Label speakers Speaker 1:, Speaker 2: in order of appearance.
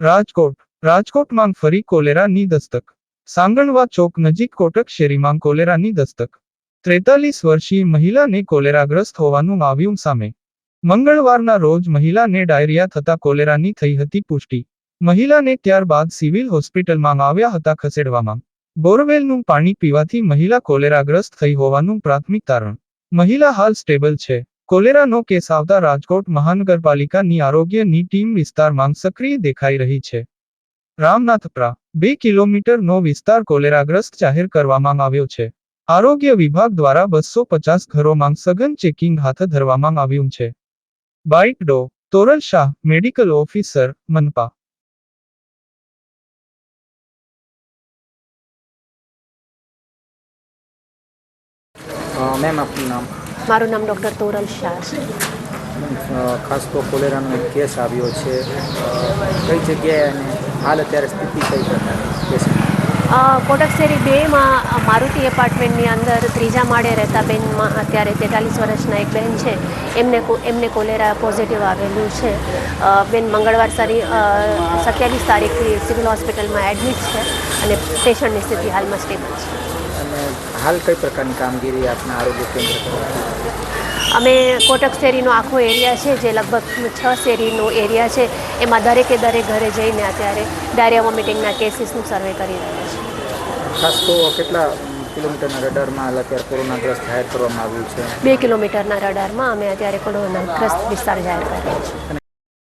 Speaker 1: રાજકોટ. રાજકોટમાં ફરી કોલેરાની દસ્તક. સાંગણવા ચોક નજીક કોટક શેરીમાં કોલેરાની દસ્તક. ત્રેતાલીસ વર્ષીય મહિલાને કોલેરાગ્રસ્ત હોવાનું આવ્યું સામે. મંગળવારના રોજ મહિલાને ડાયરિયા થતા કોલેરાની થઈ હતી પુષ્ટિ. મહિલાને ત્યારબાદ સિવિલ હોસ્પિટલમાં આવ્યા હતા ખસેડવામાં. બોરવેલનું પાણી પીવાથી મહિલા કોલેરાગ્રસ્ત થઈ હોવાનું પ્રાથમિક તારણ. મહિલા હાલ સ્ટેબલ છે. કોલેરાનો કેસ આવતા રાજકોટ મહાનગરપાલિકાની આરોગ્યની ટીમ વિસ્તારમાં સક્રિય દેખાઈ રહી છે. રામનાથપરા, બે કિલોમીટરનો વિસ્તાર કોલેરાગ્રસ્ત જાહેર કરવામાં આવ્યો છે. આરોગ્ય વિભાગ દ્વારા બસો પચાસ ઘરોમાં સઘન ચેકિંગ હાથ ધરવામાં આવ્યું છે. બાઇક ડો, તોરલ શાહ, મેડિકલ ઓફિસર, મનપા.
Speaker 2: મેમ, આપનું નામ?
Speaker 3: મારું નામ ડૉક્ટર તોરલ શાહ છે.
Speaker 2: ખાસ તો કોલેરાનો કેસ આવ્યો છે. કઈ જગ્યાએ અને હાલ અત્યારે સ્થિતિ કઈ પ્રકારની
Speaker 3: કોટક શેરી બેમાં મારુતિ એપાર્ટમેન્ટની અંદર ત્રીજા માળે રહેતા બેનમાં અત્યારે તેતાલીસ વર્ષના એક બેન છે. એમને એમને કોલેરા પોઝિટિવ આવેલું છે. બેન મંગળવાર સારી સત્યાવીસ તારીખથી સિવિલ હોસ્પિટલમાં એડમિટ છે અને પેશન્ટની સ્થિતિ હાલમાં સ્ટેબલ છે.
Speaker 2: હાલ કઈ પ્રકારની કામગીરી આપના આરોગ્ય કેન્દ્ર
Speaker 3: અમે કોટક શેરીનો આખો એરિયા છે જે લગભગ છ શેરીનો એરિયા છે. એમાં દરેકે દરેક ઘરે જઈને અત્યારે ડાયરિયા વોમિટિંગના કેસીસનું સર્વે કરી રહ્યા છે.
Speaker 2: ખાસ તો કેટલા કિલોમીટરના રડારમાં હાલ અત્યારે કોરોનાગ્રસ્ત જાહેર કરવામાં આવ્યું છે?
Speaker 3: બે કિલોમીટરના રડારમાં અમે અત્યારે કોરોનાગ્રસ્ત વિસ્તાર જાહેર કર્યો છે